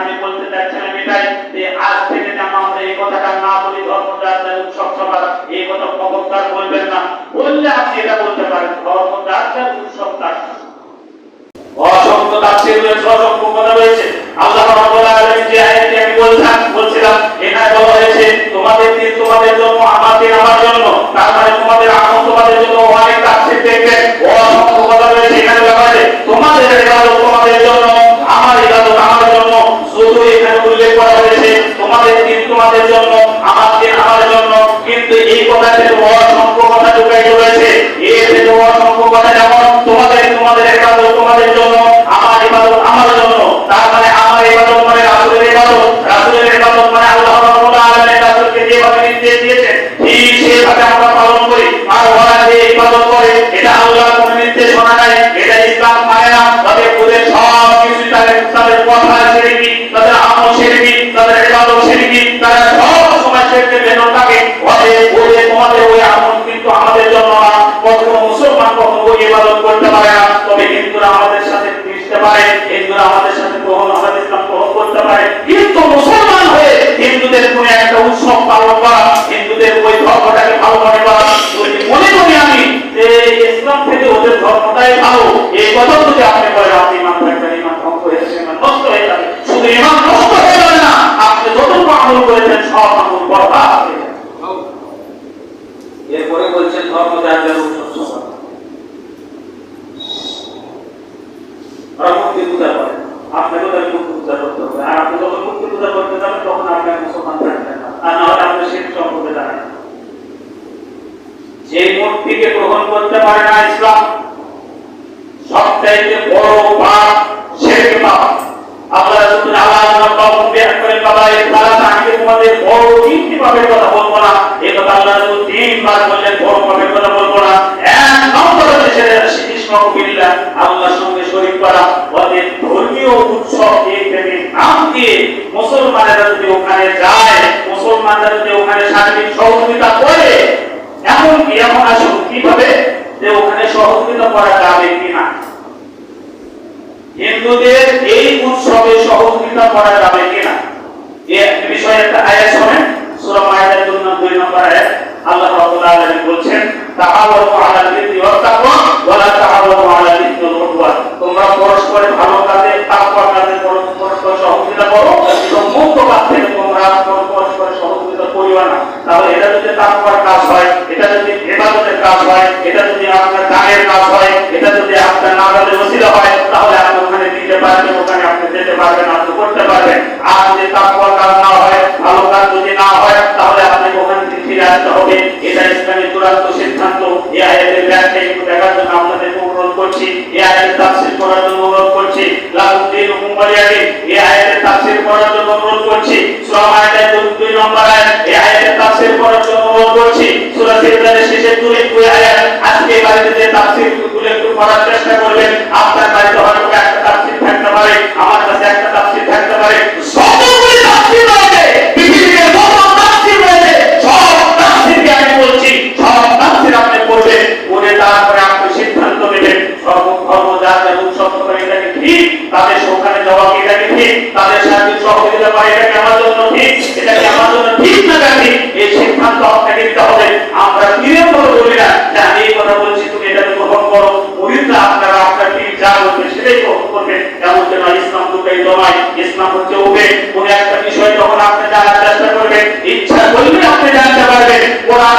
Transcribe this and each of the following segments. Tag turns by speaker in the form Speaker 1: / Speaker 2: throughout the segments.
Speaker 1: আমি বলতে চাচ্ছিলাম এটাই যে আজ থেকে যেন আমরা এই কথাটা না বলি উৎসব সভা এই কথা খবরদার বলবেন না। বললে আপনি এটা বলতে পারেন ধর্মযাত্রার উৎসব তার। অসংখ্য তাফসীর রয়েছে, অসংখ্য কথা রয়েছে। আল্লাহ আমি বলছিলাম বলছিলাম এটা বলা এই কথাতে অসংখ্য কথা ঢুকাই রয়েছে এর অসংখ্য কথা যেমন তোমাদের তোমাদের তোমাদের জন্য আমার আমার জন্য হয়ে এরপরে বলছেন, ধর্ম উৎসব সভা পূজা করে আপনাকে তাদের মূর্তি পূজা করতে হবে। আর আপনি যখন মূর্তি পূজা করতে যাবেন, তখন আপনি আর মুসলমান থাকবেন না আর না হলে আপনি সেই সম্পর্কে জানেন যে মূর্তিকে গ্রহণ করতে পারে না ইসলাম সবচাইতে বড় পাপ শেরক পাপ। আল্লাহ রাসূল আল্লাহ রাব্বাহুম বিআকবাল কাবায়ের সালাত আমি তোমাদের বড় তিনটি পাপের কথা বলব না। এই কথা আল্লাহ রাসূল তিনবার বললেন, বড় পাপের কথা বলব না। এক নম্বর হচ্ছে ইসলাম বিল্লাহ আল্লাহর সঙ্গে শরীক করা। ওদের ধর্মীয় উৎসব এই প্রেমের নাম দিয়ে মুসলমানেরা যদি ওখানে যায়, মুসলমানরা যদি ওখানে শারীরিক সহযোগিতা করে, এমনকি এমন আসুন কীভাবে যে ওখানে সহযোগিতা করা যাবে কিনা। হিন্দুদের এই উৎসবে সহযোগিতা করা যাবে কিনা? এই বিষয়ে একটা আয়াত শোনেন, সূরা মাইদার 2 নম্বর আয়াত। আল্লাহ রাব্বুল আলামিন বলছেন তাআওয়ানু আলাল বিররি ওয়াত তাকওয়া ওয়া লা তাআওয়ানু আলাল ইসমি ওয়াল উদওয়ান তোমরা পরস্পরে ভালো কাজে, তাকওয়া কাজে পরস্পর সহযোগিতা করো, এবং মুক্ত কাজ থেকে তোমরা পরস্পর সহযোগিতা করিও না। তাহলে এটা যদি তাকওয়ার কাজ হয়, এটা যদি ইবাদতের কাজ হয়, এটা যদি আপনার দানের কাজ হয়, এটা যদি আপনার করার জন্য অনুরোধ করছি। লাউদ্দিন হুমারিয়াকে এই আয়াতের তাফসীর করার জন্য অনুরোধ করছি। সূরা মাইদার 2 নম্বর আয়াত, এই আয়াতের তাফসীর করার জন্য অনুরোধ করছি। সূরা সিজদার শেষে দুই আয়াত আজকে তাদের যাওয়া কি এটাকে ঠিক, তাদের সাথে সহযোগিতা করা এটাকে আমার জন্য ঠিক, এটাকে আমার জন্য ঠিক না ঠিক এই সিদ্ধান্ত আপনাকে নিতে হবে। আমরা ফিরে করে বলি না যে আমি এই কথা বলছি, তুমি এটাকে গ্রহণ করো মুরিদরা আপনারা আপনার ঠিক যা বলবে সেটাই গ্রহণ করবে এমন যেন ইসলাম দুটাই জমায়, ইসলাম হচ্ছে ওবে কোন একটা বিষয় যখন আপনি জানার চেষ্টা করবেন, ইচ্ছা করলে আপনি জানতে পারবেন, কোরআন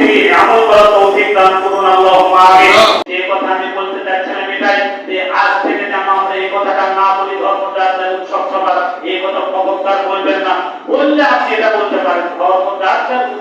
Speaker 1: বললে আপনি এটা বলতে পারেন। ধর্মযাত্রার উৎসব